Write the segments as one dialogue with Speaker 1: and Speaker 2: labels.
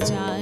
Speaker 1: যায়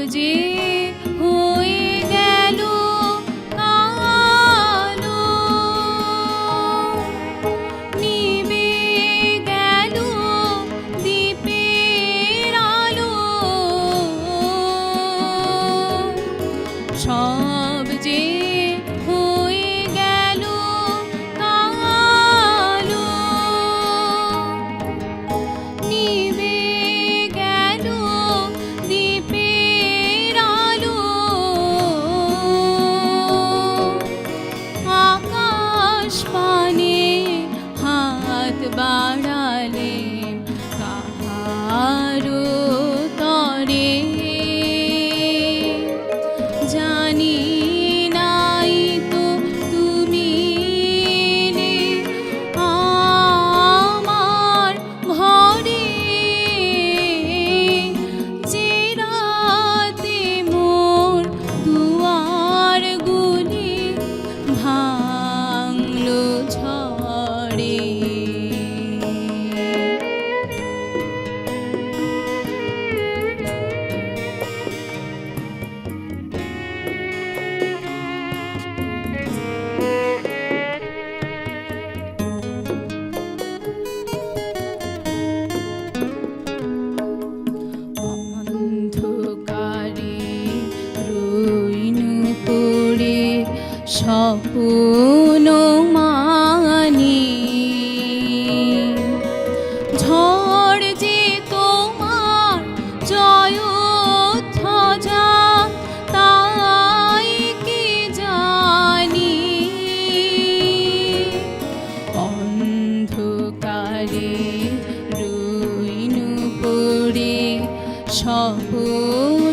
Speaker 1: जी স্বপ্ন মানে। ঝড় যে তোমার জয় ধ্বজা তাই কি জানি? অন্ধকারে রুইনু পড়ে স্বপ্ন